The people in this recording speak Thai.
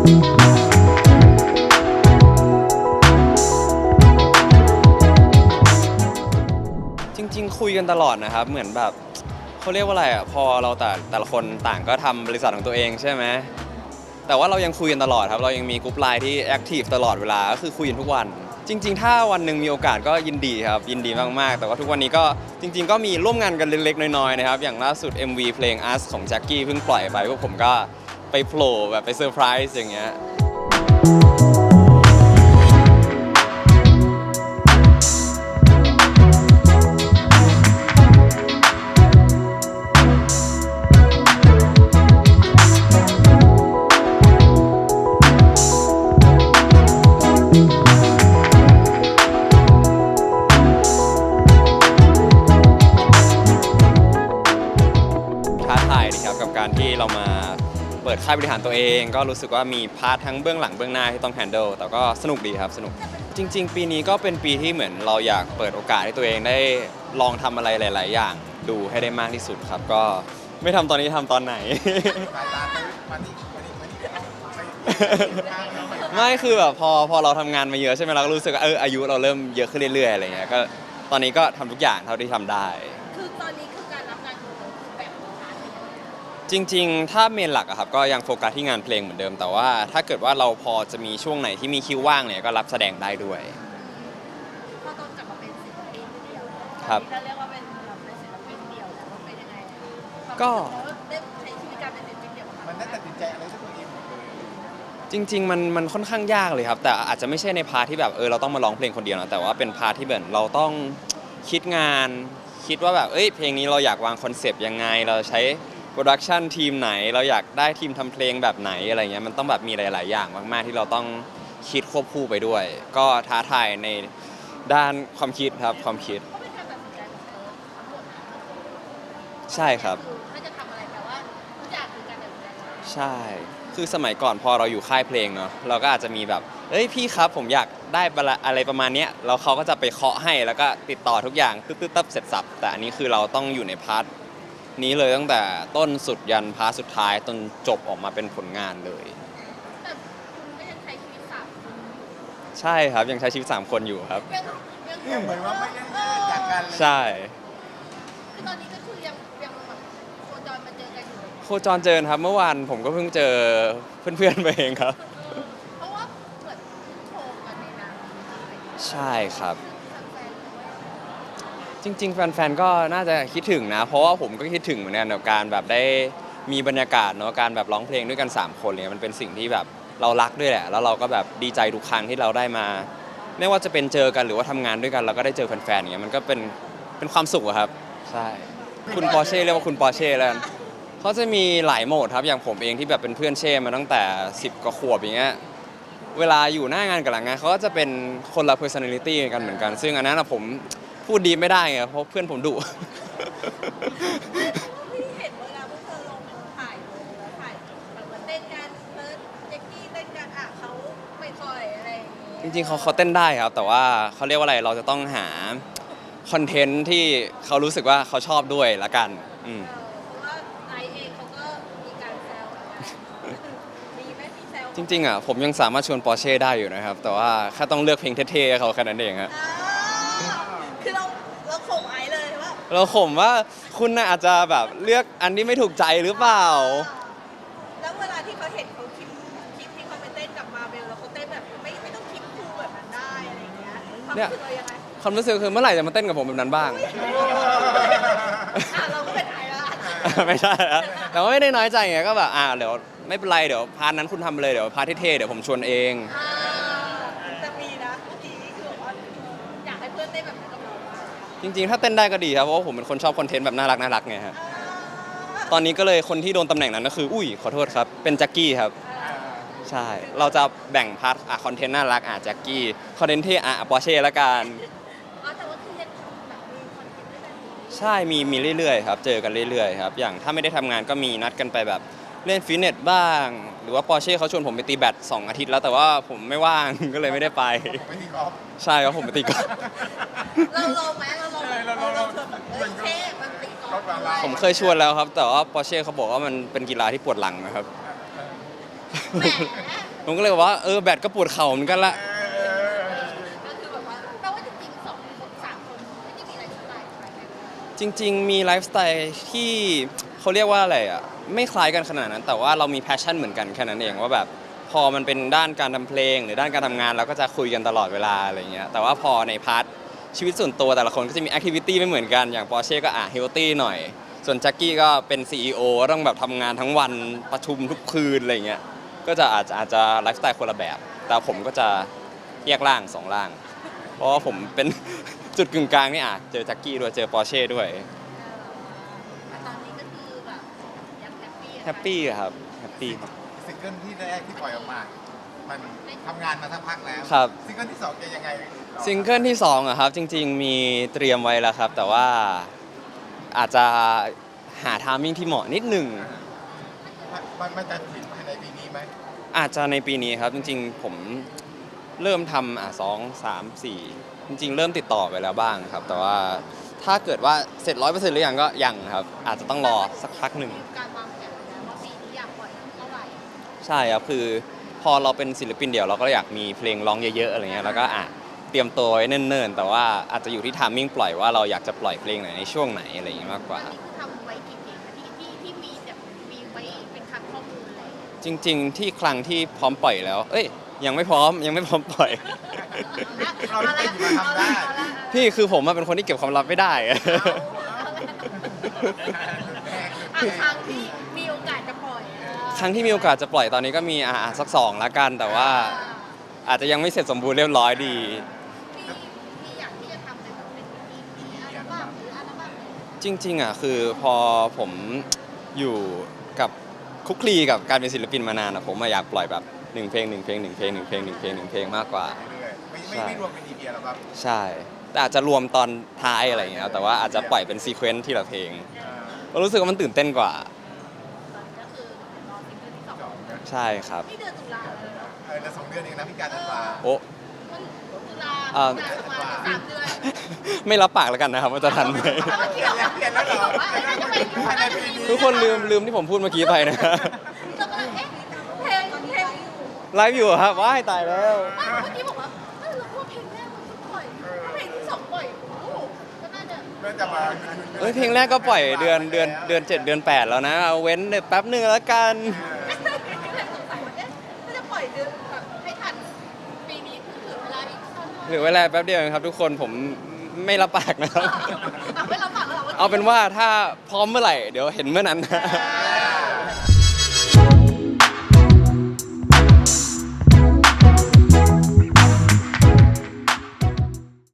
จริง ๆ คุยกันตลอดนะครับ เหมือนแบบเขาเรียกว่าอะไรอะพอเราแต่แต่ละคนต่างก็ทำบริษัทของตัวเองใช่ไหมแต่ว่าเรายังคุยกันตลอดครับเรายังมีกลุ่มไลน์ที่แอคทีฟตลอดเวลาก็คือคุยกันทุกวัน จริง ๆ ถ้าวันหนึ่งมีโอกาสก็ยินดีครับ ยินดีมากๆ แต่ว่าทุกวันนี้ก็จริง ๆ ก็มีร่วมงานกันเล็กๆ น้อยๆนะครับอย่างล่าสุด MV เพลง Us ของแจ็คกี้เพิ่งปล่อยไปพวกผมก็ ไปโผล่แบบไปเซอร์ไพรส์อย่างเงี้ย ค่ายบริหารตัวเอง ก็รู้สึกว่ามีพาร์ททั้งเบื้องหลังเบื้องหน้าที่ต้องแฮนเดิลแต่ก็สนุกดีครับสนุก จริง ๆ ปีนี้ก็เป็นปีที่เหมือนเราอยากเปิดโอกาสให้ตัวเองได้ลองทำอะไรหลาย ๆ อย่างดูให้ได้มากที่สุดครับ ก็ไม่ทำตอนนี้ทำตอนไหน สายตาตื้อมานี่มานี่มานี่เอาไปทางเราไปไม่คือแบบพอพอเราทำงานมาเยอะใช่ไหมเราก็รู้สึกว่าเอออายุเราเริ่มเยอะขึ้นเรื่อยๆอะไรเงี้ยก็ตอนนี้ก็ทำทุกอย่างเท่าที่ทำได้ จริง ๆ ถ้าเมนหลักอะครับก็ยังโฟกัสที่งานเพลงเหมือนเดิม แต่ว่าถ้าเกิดว่าเราพอจะมีช่วงไหนที่มีคิวว่างเนี่ยก็รับแสดงได้ด้วย พอตอนกลับมาเป็นศิลปินเดี่ยวครับ ตอนนี้เราเรียกว่าเป็นแบบเป็นศิลปินเดี่ยวแล้วมันเป็นยังไงอะก็ ความรู้สึเราได้ใช้ชีวิตการเป็นศิลปินเดี่ยวของมันเราได้ตัดสินใจอะไรด้วยตัวเองหมดเลยจริง ๆ มันมันค่อนข้างยากเลยครับ แต่อาจจะไม่ใช่ในพาร์ทที่แบบเออเราต้องมาร้องเพลงคนเดียวนะแต่ว่าเป็นพาร์ทที่แบบเราต้องคิดงาน คิดว่าแบบเอ้ยเพลงนี้เราอยากวางคอนเซปต์ยังไง เราใช้โป รดักชันทีมไหน เราอยากได้ทีมทำเพลงแบบไหนอะไรเงี้ยมันต้องแบบมีหลาย ๆ อย่างมากๆ ที่เราต้องคิดควบคู่ไปด้วย ก็ท้าทายในด้านความคิดครับความคิด ใช่ครับ ถ้าจะทำอะไรแต่ว่าทุกอย่างคือการตัดสินใจใช่ คือสมัยก่อนพอเราอยู่ค่ายเพลงเนาะเราก็อาจจะมีแบบเอ้ยพี่ครับผมอยากได้อะไรประมาณเนี้ยแล้วเขาก็จะไปเคาะให้แล้วก็ติดต่อทุกอย่างตึ๊ดๆตับเสร็จสับแต่อันนี้คือเราต้องอยู่ในพาร์ท นี้เลยตั้งแต่ต้นสุดยันพาร์ทสุดท้ายจนจบออกมาเป็นผลงานเลย แต่คุณก็ยังใช้ชีวิตสามคนใช่ครับยังใช้ชีวิตสามคนอยู่ครับ ยังยังยังเหมือนว่าไม่ได้แยกจากกันเลย ใช่ คือตอนนี้ก็คือยังยังแบบโคจรมาเจอกันอยู่ โคจรเจอครับเมื่อวานผมก็เพิ่งเจอเพื่อนๆไปเองครับ เพราะว่าเหมือนโชว์กันในนั้นใช่ครับแฟนๆด้วย จริง ๆ แฟนๆ ก็น่าจะคิดถึงนะ เพราะว่าผมก็คิดถึงเหมือนกันกับการแบบได้มีบรรยากาศเนาะการแบบร้องเพลงด้วยกัน 3 คนเนี่ยมันเป็นสิ่งที่แบบเรารักด้วยแหละ แล้วเราก็แบบดีใจทุกครั้งที่เราได้มา ไม่ว่าจะเป็นเจอกันหรือว่าทำงานด้วยกันเราก็ได้เจอแฟนๆอย่างเงี้ยมันก็เป็นเป็นความสุขอะครับใช่คุณปอร์เช่เรียกว่าคุณปอร์เช่แล้วกันเขาจะมีหลายโหมดครับอย่างผมเองที่แบบเป็นเพื่อนเช่มาตั้งแต่ 10กว่าขวบอย่างเงี้ยเวลาอยู่หน้างานกับหลังงานเขาก็จะเป็นคนละ personality กันเหมือนกัน ซึ่งอันนั้นอะผม พูดดีไม่ได้ไงเพราะเพื่อนผมดุพี่เห็นเวลาพวกเธอลงถ่ายลงแล้วถ่ายแบบเหมือนเต้นกันเติร์ดเจ๊กกี้เต้นกันอะเขาไม่ค่อยอะไรอย่างงี้จริงๆเขาเขาเต้นได้ครับ แต่ว่าเขาเรียกว่าอะไรเราจะต้องหาคอนเทนต์ที่เขารู้สึกว่าเขาชอบด้วยละกันอืม เออเพราะว่าไอซ์เองเขาก็มีการแซวกันมีไหมมีแซวจริงๆอะผมยังสามารถชวนปอร์เช่ได้อยู่นะครับ แต่ว่าแค่ต้องเลือกเพลงเท่ๆให้เขาแค่นั้นเองฮะ อ่าคือเราเราข่มไอซ์ เลยว่าเราข่มว่าคุณน่ะอาจจะแบบเลือกอันที่ไม่ถูกใจหรือเปล่า แล้วเวลาที่เขาเห็นเขาคลิปคลิปที่เขาไปเต้นกับมาเบลแล้วเขาเต้นแบบไม่ไม่ต้องคลิปคู่แบบนั้นได้อะไรอย่างเงี้ยความเนี่ยรู้สึกเรายังไงความรู้สึกคือเมื่อไหร่จะมาเต้นกับผมแบบนั้นบ้าง อะเราก็เป็นไอซ์ละไม่ใช่แล้วแต่ว่าไม่ได้น้อยใจไงก็แบบอ่าเดี๋ยวไม่เป็นไรเดี๋ยวพาร์ทนั้นคุณทำเลยเดี๋ยวพาร์ทเท่ๆเดี๋ยวผมชวนเอง อ่า จริง ๆ ถ้าเต้นได้ก็ดีครับเพราะว่าผมเป็นคนชอบคอนเทนต์แบบน่ารักน่ารักไงฮะตอนนี้ก็เลยคนที่โดนตำแหน่งนั้นก็คือ อุ้ยขอโทษครับ เป็นแจ็คกี้ครับ ใช่ เราจะแบ่งพาร์ทอะคอนเทนต์น่ารักอะแจ็คกี้คอนเทนต์เท่อะปอร์เช่ละกัน อ๋อแต่ว่าคือยังทำแบบมีคอนเทนต์ด้วยกันอยู่ใช่มีมีเรื่อยๆครับ เจอกันเรื่อยๆครับ อย่างถ้าไม่ได้ทำงานก็มีนัดกันไปแบบเล่นฟิตเนสบ้าง หรือว่าปอร์เช่เขาชวนผมไปตีแบดสองอาทิตย์แล้วแต่ว่าผมไม่ว่าง ก็เลยไม่ได้ไป ไปที่กอล์ฟใช่ครับผมไปตีกอล์ฟ เราลองไหมเราลองใช่เราลองเราชวนแบบเอ้ยเท่มันตีกอล์ฟด้วยผมเคยชวนแล้วครับ แต่ว่าปอร์เช่เขาบอกว่ามันเป็นกีฬาที่ปวดหลังนะครับ แหมผมก็เลยบอกว่าเออแบดก็ปวดเข่าเหมือนกันละ ก็คือแบบว่าแปลว่าจริงๆสองคนสามคนไม่ได้มีอะไรสไตล์คล้ายกันจริง ๆ มีไลฟ์สไตล์ที่เขาเรียกว่าอะไรอะไม่คล้ายกันขนาดนั้น แต่ว่าเรามีแพชชั่นเหมือนกันแค่นั้นเองว่าแบบพอมันเป็นด้านการทำเพลง หรือด้านการทำงานเราก็จะคุยกันตลอดเวลาอะไรเงี้ยแต่ว่าพอในพาร์ท ชีวิตส่วนตัวแต่ละคนก็จะมีแอคทิวิตี้ไม่เหมือนกันอย่างปอร์เช่ก็อะเฮลตี้หน่อย ส่วนแจ็คกี้ก็เป็น CEO ต้องแบบทำงานทั้งวันประชุมทุกคืนอะไรเงี้ยก็จะอาจจะอาจจะไลฟ์สไตล์คนละแบบ แต่ผมก็จะแยกร่างสองร่าง เพราะว่าผมเป็น จุดกึ่งกลางนี่อะเจอแจ็คกี้ด้วยเจอปอร์เช่ด้วยแต่ตอนนี้ก็คือแบบยังแฮปปี้แฮปปี้ครับแฮปปี้ครับ ซิงเกิลที่แรกที่ปล่อยออกมา มันทำงานมาสักพักแล้วครับ ซิงเกิลที่สองจะยังไงซิงเกิลที่สองอะครับ จริง ๆ มีเตรียมไว้แล้วครับ แต่ว่าอาจจะหาทามมิ่งที่เหมาะนิดหนึ่ง มันมันจะถึงภายในปีนี้ไหมอาจจะในปีนี้ครับจริงๆ ผมเริ่มทำอะสองสามสี่จริง ๆ เริ่มติดต่อไปแล้วบ้างครับ แต่ว่าถ้าเกิดว่าเสร็จร้อยเปอร์เซ็นต์หรือยังก็ยังครับ อาจจะต้องรอสักพักหนึ่ง การวางแผนแล้วว่าปีนี้อยากปล่อยเท่าไหร่ ใช่ครับคือ พอเราเป็นศิลปินเดี่ยวเราก็อยากมีเพลงร้องเยอะๆอะไรเงี้ยแล้วก็อะเตรียมตัวไว้เนิ่นๆ แต่ว่าอาจจะอยู่ที่ทามมิ่งปล่อยว่าเราอยากจะปล่อยเพลงไหนในช่วงไหนอะไรอย่างเงี้ยมากกว่าอันนี้คือทำไว้กี่เพลงคะที่ที่ที่มีแบบมีไว้เป็นคัดข้อมูลอะไรอย่างเงี้ยจริง ๆ ที่ครั้งที่พร้อมปล่อยแล้ว เอ้ย ยังไม่พร้อมยังไม่พร้อมปล่อยเราได้อยู่มาทำได้พี่คือผมอะเป็นคนที่เก็บความลับไม่ได้อะครั้งที่ ครั้งที่มีโอกาสจะปล่อยตอนนี้ก็มีอะสักสองละกัน แต่ว่าอาจจะยังไม่เสร็จสมบูรณ์เรียบร้อยดี มีมีอยากที่จะทำเป็นแบบเป็นมีมีอัลบั้มหรืออัลบั้มเนี่ยจริงๆอะคือพอผมอยู่กับคุกคลีกับการเป็นศิลปินมานานอะผมอะอยากปล่อยแบบหนึ่งเพลงหนึ่งเพลงหนึ่งเพลงหนึ่งเพลงหนึ่งเพลงหนึ่งเพลงมากกว่า เรื่อยๆไม่ไม่ใช่ไม่รวมเป็น EP แล้วครับใช่แต่อาจจะรวมตอนท้ายอะไรอย่างเงี้ยครับแต่ว่าอาจจะปล่อยเป็นซีเควนซ์ทีละเพลง อ่า เรารู้สึกว่ามันตื่นเต้นกว่า ตอนนี้ก็คือรอซิงเกิลที่สอง สองนะ ใช่ครับ นี่เดือนตุลาเลยเหรอเออแล้วสองเดือนเองนะพี่การธันวาโอ้ มันตุลาเอ่อ ตุลาประมาณสามเดือนไม่รับปากแล้วกันนะครับว่าจะทันไหมแล้วเมื่อกี้บอกว่าเปลี่ยนแล้วเหรอบอกว่าเอ้ยน่าจะไปภายในปีนี้ทุกคนลืมลืมที่ผมพูดเมื่อกี้ไปนะเรากำลังเอ๊ะเพลงเพลงไลฟ์อยู่ครับว้ายตายแล้ว ไม่เมื่อกี้บอกว่าเออเราพูดเพลงแรกมันเพิ่งปล่อยถ้าเพลงที่สองปล่อยโอ้โหก็น่าจะเริ่มจะมาเอ้ยเพลงแรกก็ปล่อยเดือนเดือนเดือนเจ็ดเดือนแปดแล้วนะเอาเว้นแป๊บหนึ่งแล้วกันเลยสงสัยว่าเอ๊ะถ้าจะปล่อยเดือนแบบให้ทันปีนี้คือเหลือเวลาอีก เท่าไหร่เหลือเวลาแป๊บเดียวเองครับ ทุกคนผมไม่รับปากนะครับ เอาไม่รับปากแล้วเหรอว่าเอาเป็นว่าถ้าพร้อมเมื่อไหร่ เดี๋ยวเห็นเมื่อนั้นนะอ่า